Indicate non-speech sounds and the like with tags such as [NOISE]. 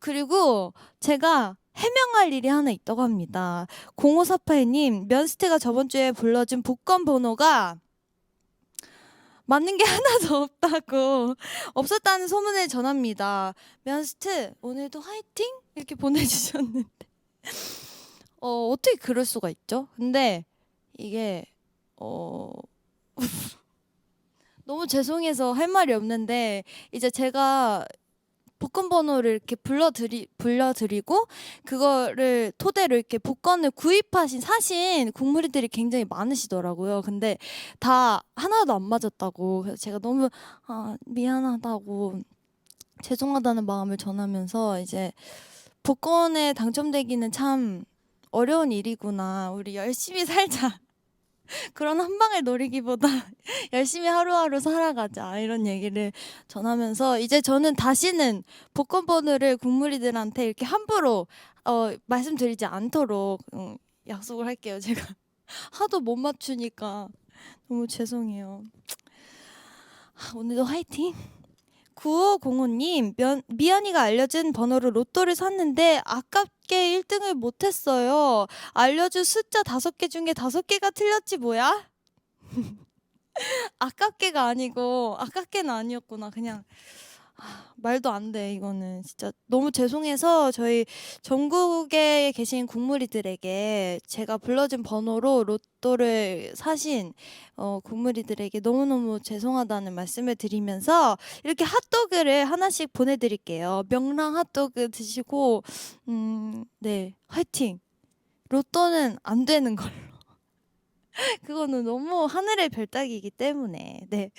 그리고 제가 해명할 일이 하나 있다고 합니다. 0548님, 면스테가 저번 주에 불러준 복권 번호가 맞는 게 [LAUGHS] 하나도 없다고 없었다는 소문을 전합니다. 면스트 오늘도 화이팅 이렇게 보내주셨는데 어 어떻게 그럴 수가 있죠? 근데 이게 어 [LAUGHS] 너무 죄송해서 할 말이 없는데 이제 제가 복권 번호를 이렇게 불러드리 불려드리고 그거를 토대로 이렇게 복권을 구입하신 사신 국무리들이 굉장히 많으시더라고요. 근데 다 하나도 안 맞았다고 그래서 제가 너무 아, 미안하다고 죄송하다는 마음을 전하면서 이제 복권에 당첨되기는 참 어려운 일이구나. 우리 열심히 살자. [LAUGHS] 그런 한 방을 노리기보다 열심히 하루하루 살아가자 이런 얘기를 전하면서 이제 저는 다시는 복권 번호를 국무리들한테 이렇게 함부로 어, 말씀드리지 않도록 음, 약속을 할게요. 제가 [LAUGHS] 하도 못 맞추니까 너무 죄송해요. 아, 오늘도 화이팅. 9505님, 면, 미연이가 알려준 번호로 로또를 샀는데 아깝게 1등을 못했어요. 알려준 숫자 다섯 개 중에 다섯 개가 틀렸지 뭐야? [LAUGHS] 아깝게가 아니고 아깝게는 아니었구나. 그냥 아, 말도 안 돼. 이거는 진짜 너무 죄송해서 저희 전국에 계신 국무리들에게 제가 불러준 번호로 로또를 사신 어, 국무리들에게 너무너무 죄송하다는 말씀을 드리면서 이렇게 핫도그를 하나씩 보내드릴게요. 명랑 핫도그 드시고 음, 네 화이팅. 로또는 안 되는 걸로. [LAUGHS] 그거는 너무 하늘의 별따기이기 때문에 네.